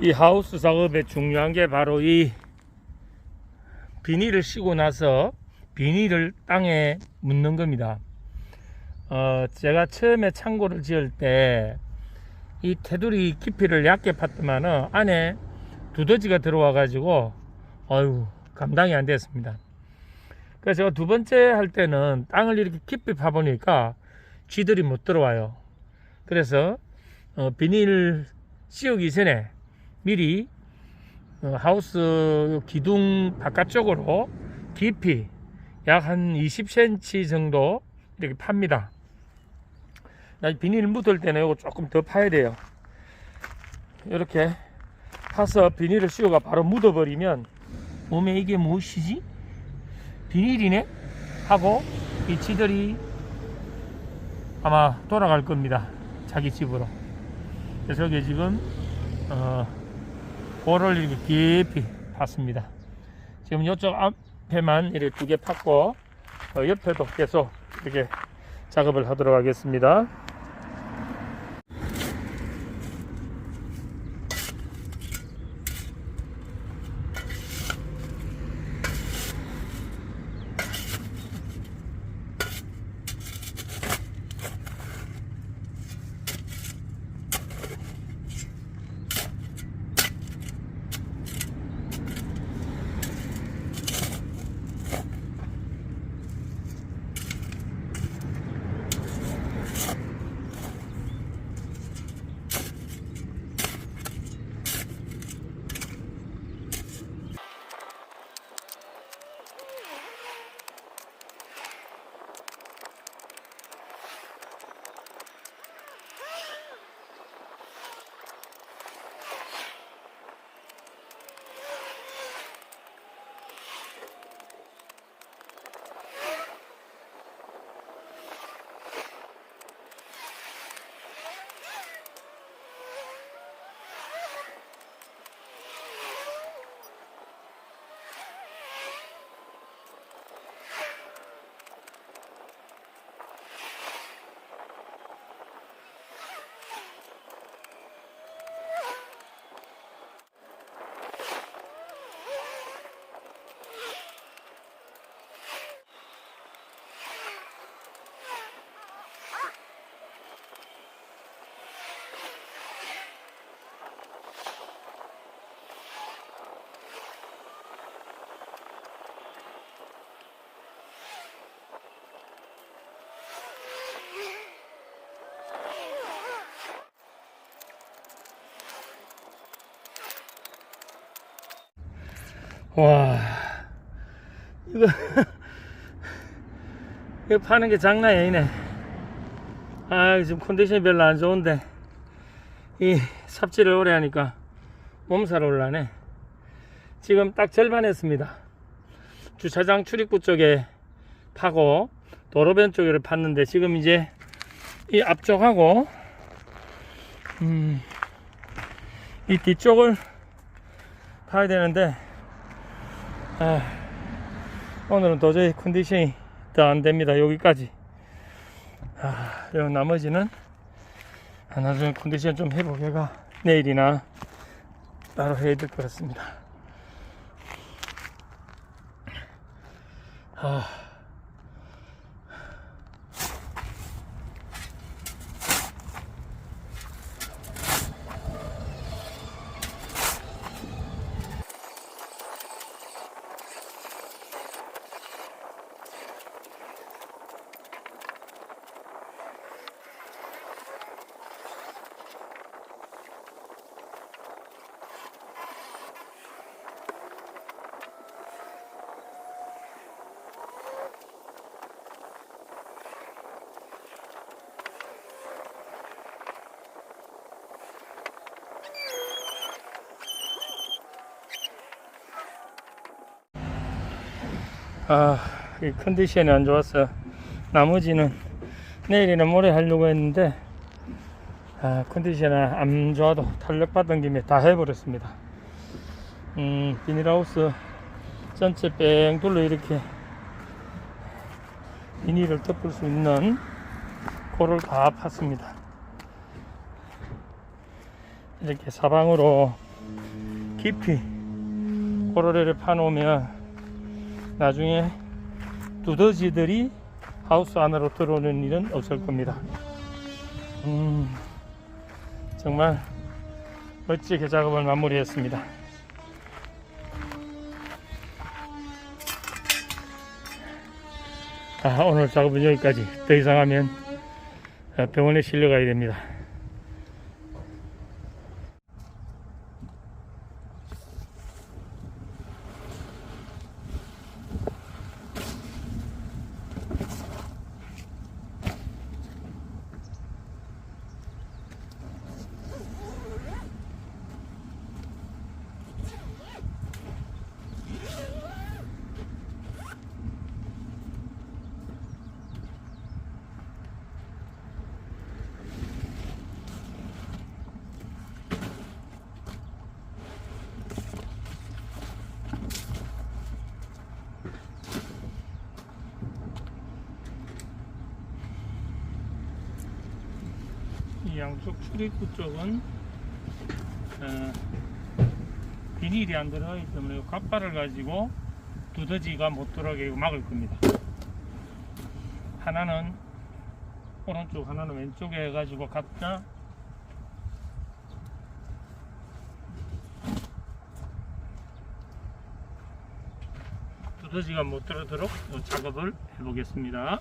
이 하우스 작업에 중요한 게 바로 이 비닐을 씌고 나서 비닐을 땅에 묻는 겁니다. 어, 제가 처음에 창고를 지을 때 이 테두리 깊이를 얇게 팠더만은 안에 두더지가 들어와 가지고 어유 감당이 안 됐습니다. 그래서 제가 두 번째 할 때는 땅을 이렇게 깊이 파보니까 쥐들이 못 들어와요. 그래서 어, 비닐 씌우기 전에 미리 어, 하우스 기둥 바깥쪽으로 깊이 약 한 20cm 정도 이렇게 팝니다. 나 비닐 묻을 때는 이거 조금 더 파야 돼요. 이렇게 파서 비닐을 씌우가 바로 묻어버리면 몸에 이게 무엇이지? 비닐이네? 하고 이 쥐들이 아마 돌아갈 겁니다. 자기 집으로. 그래서 여기 지금 어, 볼을 이렇게 깊이 팠습니다. 지금 이쪽 앞에만 이렇게 두 개 팠고 어, 옆에도 계속 이렇게 작업을 하도록 하겠습니다. 와. 이거 이거 파는 게 장난이 아니네. 아 지금 컨디션이 별로 안 좋은데 이 삽질을 오래 하니까 몸살 올라네. 지금 딱 절반 했습니다. 주차장 출입구 쪽에 파고 도로변 쪽을 팠는데 지금 이제 이 앞쪽하고 음, 이 뒤쪽을 파야 되는데 아, 오늘은 도저히 컨디션이 더안 됩니다. 여기까지. 아, 요 나머지는 아, 나중에 컨디션 좀 회복해가 내일이나 따로 해야 될 것 같습니다. 아. 아, 이 컨디션이 안 좋아서 나머지는 내일이나 모레 하려고 했는데 아, 컨디션이 안 좋아도 탄력받은 김에 다 해버렸습니다. 음, 비닐하우스 전체 뺑 둘러 이렇게 비닐을 덮을 수 있는 고를 다 팠습니다. 이렇게 사방으로 깊이 고로레를 파놓으면 나중에 두더지들이 하우스 안으로 들어오는 일은 없을 겁니다. 음, 정말 멋지게 작업을 마무리했습니다. 아, 오늘 작업은 여기까지. 더 이상 하면 어, 병원에 실려가야 됩니다. 양쪽 출입구 쪽은 어, 비닐이 안 들어가기 때문에 갓발을 가지고 두더지가 못 들어가게 막을 겁니다. 하나는 오른쪽, 하나는 왼쪽에 해가지고 각자 두더지가 못 들어도록 작업을 해보겠습니다.